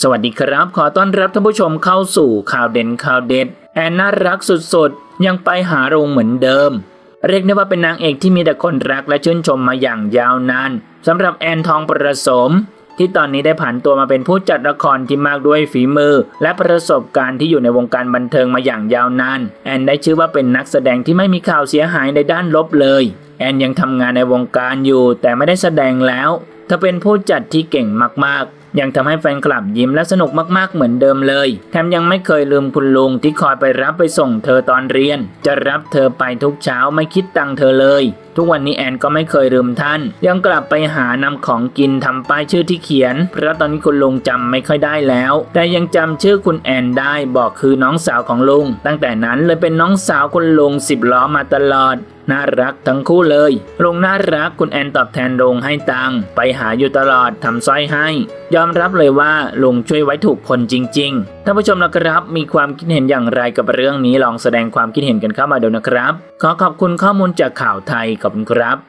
สวัสดีครับ ขอต้อนรับท่านผู้ชมเข้าสู่ข่าวเด่นข่าวเด็ด แอนน่ารักสุดๆ ยังไปหาโรงเหมือนเดิม เรียกได้ว่าเป็นนางเอกที่มีแต่คนรักและชื่นชมมาอย่างยาวนานสำหรับแอนทองประสม ที่ตอนนี้ได้ผ่านตัวมาเป็นผู้จัดละครที่มากด้วยฝีมือ และประสบการณ์ที่อยู่ในวงการบันเทิงมาอย่างยาวนาน แอนได้ชื่อว่าเป็นนักแสดงที่ไม่มีข่าวเสียหายในด้านลบเลย แอนยังทำงานในวงการอยู่ แต่ไม่ได้แสดงแล้วเธอเป็นผู้จัดที่เก่งมากๆ ยังทำให้แฟนคลับยิ้มและสนุกมากๆเหมือนเดิมเลย แถมยังไม่เคยลืมคุณลุงที่คอยไปรับไปส่งเธอตอนเรียน จะรับเธอไปทุกเช้าไม่คิดตังเธอเลย ทุกวันนี้แอนก็ไม่เคยลืมท่าน ยังกลับไปหานำของกินทำป้ายชื่อที่เขียน เพราะตอนนี้คุณลุงจำไม่ค่อยได้แล้ว แต่ยังจำชื่อคุณแอนได้บอกคือน้องสาวของลุง ตั้งแต่นั้นเลยเป็นน้องสาวคุณลุงสิบล้อมาตลอดน่ารักทั้งคู่เลยลุงน่ารักคุณแอนตอบแทนลุงให้ตังไปหาอยู่ตลอดทำสร้อยให้ยอมรับเลยว่าลุงช่วยไว้ถูกคนจริงๆท่านผู้ชมนะครับ มีความคิดเห็นอย่างไรกับเรื่องนี้ลองแสดงความคิดเห็นกันเข้ามาดูนะครับ ขอขอบคุณข้อมูลจากข่าวไทยขอบคุณครับ